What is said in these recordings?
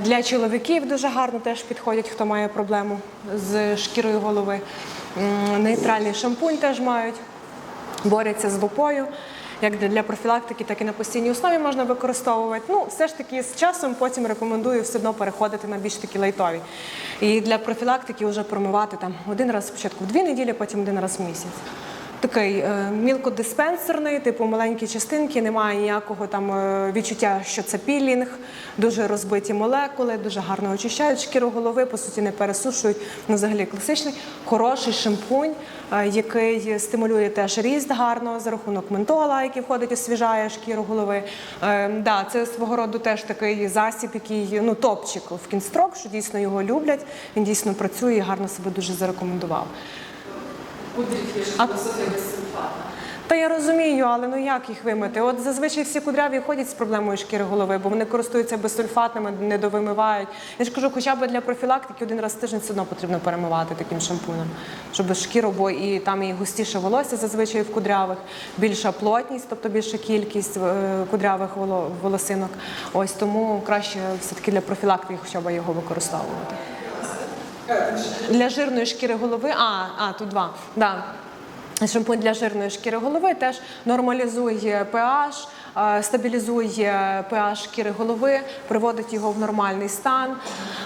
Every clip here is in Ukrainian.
Для чоловіків дуже гарно теж підходять, хто має проблему з шкірою голови. Нейтральний шампунь теж мають, борються з лупою. Як для профілактики, так і на постійній основі можна використовувати. Ну, все ж таки з часом потім рекомендую все одно переходити на більш такі лайтові. І для профілактики вже промивати там один раз спочатку в дві неділі, потім один раз в місяць. Такий е, мілкодиспенсерний, типу маленькі частинки, немає ніякого там е, відчуття, що це пілінг, дуже розбиті молекули, дуже гарно очищають шкіру голови, по суті, не пересушують. Ну, взагалі класичний, хороший шампунь, е, який стимулює теж ріст гарно за рахунок ментола, який входить, освіжає шкіру голови. Да, це свого роду теж такий засіб, який ну топчик в кінстрок, що дійсно його люблять. Він дійсно працює і гарно себе дуже зарекомендував. А- Та я розумію, але ну як їх вимити? От зазвичай всі кудряві ходять з проблемою шкіри голови, бо вони користуються безсульфатними, не довимивають. Я ж кажу, хоча б для профілактики один раз в тиждень все одно потрібно перемивати таким шампунем, щоб шкіру, бо і там і густіше волосся зазвичай в кудрявих, більша плотність, тобто більша кількість е, кудрявих воло- волосинок. Ось тому краще все-таки для профілактики хоча б його використовувати. Для жирної шкіри голови, а, а тут два. Да. Шампунь для жирної шкіри голови теж нормалізує pH, е, стабілізує pH шкіри голови, приводить його в нормальний стан.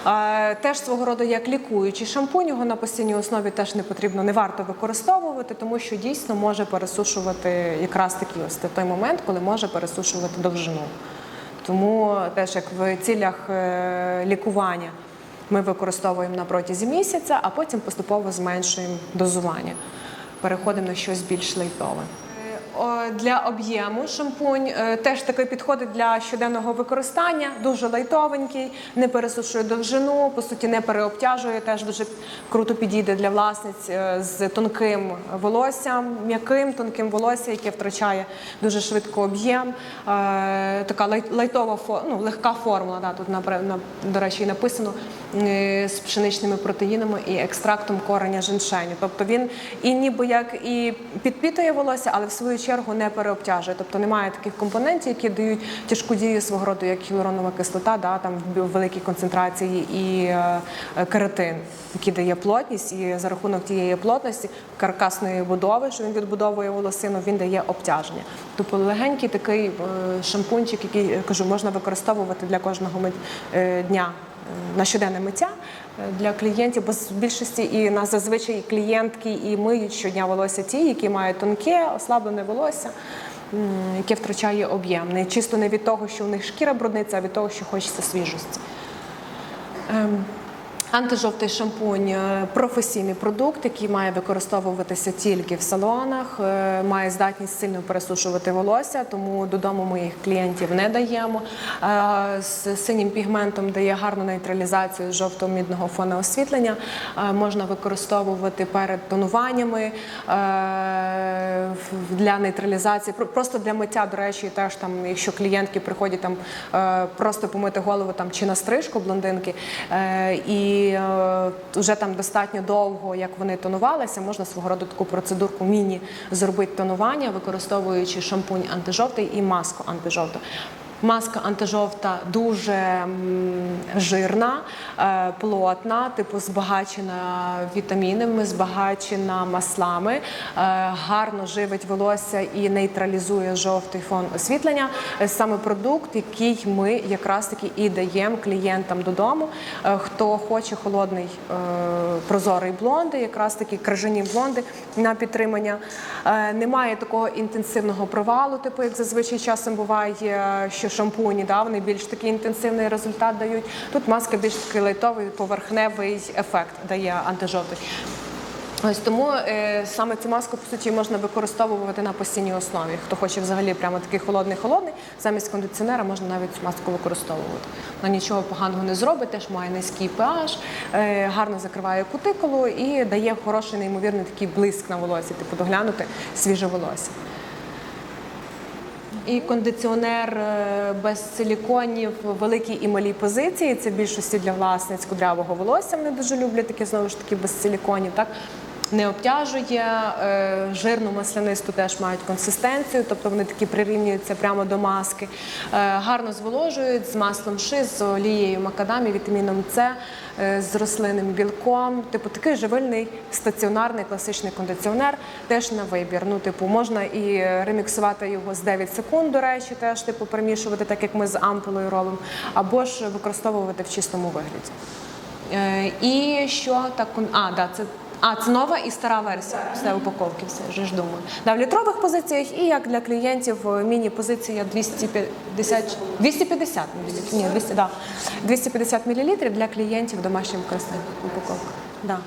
Е, Теж свого роду як лікуючий шампунь, його на постійній основі теж не потрібно, не варто використовувати, тому що дійсно може пересушувати якраз такий ось той момент, коли може пересушувати довжину. Тому теж як в цілях е, лікування ми використовуємо на протязі місяця, а потім поступово зменшуємо дозування. Переходимо на щось більш лайтове. Е, Для об'єму шампунь е, теж такий підходить для щоденного використання, дуже лайтовенький, не пересушує довжину, по суті, не переобтяжує. Теж дуже круто підійде для власниць е, з тонким волоссям, м'яким тонким волоссям, яке втрачає дуже швидко об'єм. Така лайтова ну, легка формула. Да, тут до речі, написано з пшеничними протеїнами і екстрактом кореня женшеню. Тобто він і ніби як і підпітує волосся, але в свою чергу не переобтяжує. Тобто немає таких компонентів, які дають тяжку дію свого роду, як гіалуронова кислота, да, там в великій концентрації і е, кератин, який дає плотність, і за рахунок тієї плотності каркасної будови, що він відбудовує волосину, він дає обтяження. Тобто легенький такий е, шампунчик, який кажу, можна використовувати для кожного е, дня на щоденне миття для клієнтів, бо з більшості і нас зазвичай клієнтки і миють щодня волосся ті, які мають тонке, ослаблене волосся, яке втрачає об'єм. Не чисто не від того, що у них шкіра брудниця, а від того, що хочеться свіжості. Антижовтий шампунь е, професійний продукт, який має використовуватися тільки в салонах, е, має здатність сильно пересушувати волосся, тому додому ми їх клієнтів не даємо. Е, З синім пігментом дає гарну нейтралізацію жовто-мідного фону освітлення. Можна використовувати перед тонуваннями для нейтралізації, просто для миття, до речі, теж там, якщо клієнтки приходять там просто помити голову там чи на стрижку блондинки, е, і е, вже там достатньо довго, як вони тонувалися, можна свого роду таку процедурку міні зробити тонування, використовуючи шампунь антижовтий і маску антижовту. Маска антижовта дуже жирна, е, плотна, типу збагачена вітамінами, збагачена маслами, е, гарно живить волосся і нейтралізує жовтий фон освітлення. Е, Саме продукт, який ми якраз таки і даємо клієнтам додому. Хто хоче холодний прозорий блонди, якраз такі крижані блонди на підтримання. Немає такого інтенсивного провалу, типу як зазвичай часом буває, що шампуні да, вони більш такий інтенсивний результат дають. Тут маска більш такий лайтовий, поверхневий ефект дає антижовтий. Ось тому е, саме цю маску по суті можна використовувати на постійній основі. Хто хоче взагалі прямо такий холодний-холодний, замість кондиціонера можна навіть цю маску використовувати. Вона нічого поганого не зробить, теж має низький pH, е, гарно закриває кутикулу і дає хороший, неймовірний такий блиск на волосі, типу доглянути свіже волосся. І кондиціонер е, без силіконів великій і малій позиції. Це більшості для власниць кудрявого волосся. Вони дуже люблять такі знову ж таки без силіконів. Так не обтяжує, е, жирну маслянисту теж мають консистенцію, тобто вони такі прирівнюються прямо до маски. Е, Гарно зволожують з маслом ши, з олією макадамі, вітаміном С, е, з рослинним білком. Типу такий живильний стаціонарний класичний кондиціонер теж на вибір. Ну, типу, можна і реміксувати його з 9 секунд, до речі, теж типу перемішувати, так як ми з ампулою робимо, або ж використовувати в чистому вигляді. І що так, а, да, це. А, це нова і стара версія все упаковки, все вже ж думаю. Да, в літрових позиціях і як для клієнтів е, міні-позиція 250, 250 мл. Ні, 200, да, 250 мл для клієнтів домашнім використання упаковка. Да.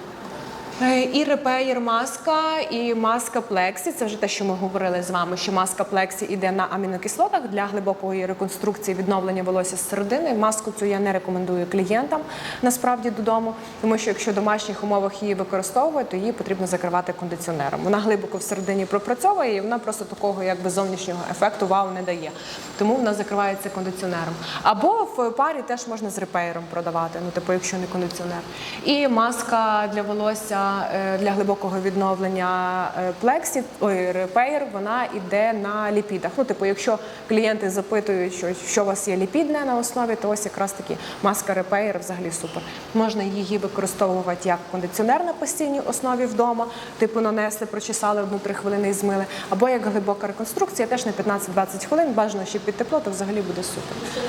Е, І репеєр маска, і маска плексі. Це вже те, що ми говорили з вами. Що маска плексі йде на амінокислотах для глибокої реконструкції відновлення волосся з середини. Маску цю я не рекомендую клієнтам насправді додому, тому що якщо в домашніх умовах її використовувати, то її потрібно закривати кондиціонером. Вона глибоко всередині пропрацьовує, і вона просто такого якби зовнішнього ефекту вау не дає. Тому вона закривається кондиціонером. Або в парі теж можна з репеєром продавати, ну типу, якщо не кондиціонер. І маска для волосся е, для глибокого відновлення е, плексі, ой, репеєр, вона йде на ліпідах. Ну, типу, якщо клієнти запитують, що, що у вас є ліпідне на основі, то ось якраз таки маска репеєр взагалі супер. Можна її використовувати як кондиціонер на постійній основі вдома, типу нанесли, прочесали одну-три хвилини і змили, або як глибока реконструкція, теж на 15-20 хвилин, бажано ще під тепло, то взагалі буде супер.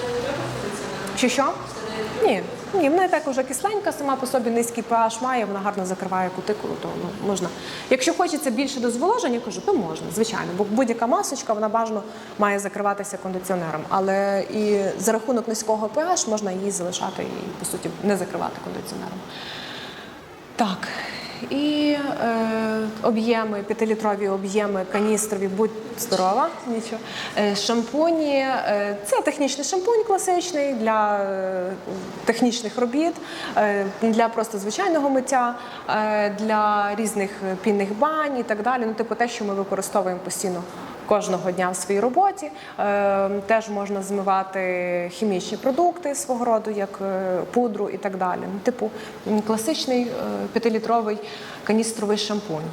Чи що? Ні, ні, вона і так вже кисленька, сама по собі низький pH має, вона гарно закриває кутикулу, то ну, можна. Якщо хочеться більше до зволоження, кажу, то можна, звичайно. Бо будь-яка масочка, вона бажано має закриватися кондиціонером. Але і за рахунок низького pH можна її залишати і, по суті, не закривати кондиціонером. Так. І е, об'єми, п'ятилітрові об'єми каністрові, будь здорова, нічого. Е, шампуні. Е, це технічний шампунь класичний для е, технічних робіт, е, для просто звичайного миття, е, для різних пінних бань і так далі. Ну, типу те, що ми використовуємо постійно кожного дня в своїй роботі. Е, Теж можна змивати хімічні продукти свого роду, як е, пудру і так далі. Ну, типу класичний е, п'ятилітровий каністровий шампунь.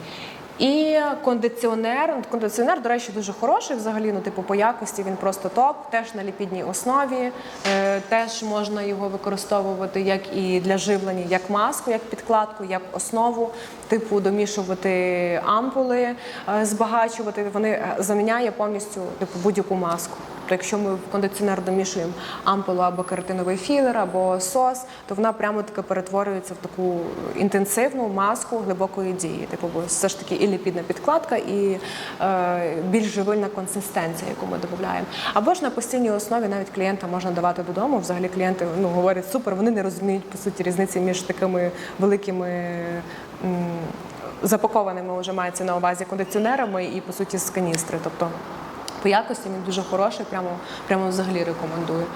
І кондиціонер. Кондиціонер, до речі, дуже хороший взагалі. Ну, типу, по якості він просто топ, теж на ліпідній основі. Е, теж можна його використовувати як і для живлення, як маску, як підкладку, як основу, типу домішувати ампули, е, збагачувати. Вони е, заміняє повністю типу будь-яку маску. То якщо ми в кондиціонер домішуємо ампулу або кератиновий філер, або сос, то вона прямо таки перетворюється в таку інтенсивну маску глибокої дії. Типу, все ж таки і ліпідна підкладка, і е, більш живильна консистенція, яку ми додаємо. Або ж на постійній основі навіть клієнта можна давати додому. Взагалі клієнти ну, говорять супер, вони не розуміють по суті різниці між такими великими. Запакованими вже мається на увазі кондиціонерами і по суті з каністри. Тобто по якості він дуже хороший, прямо, прямо взагалі рекомендую.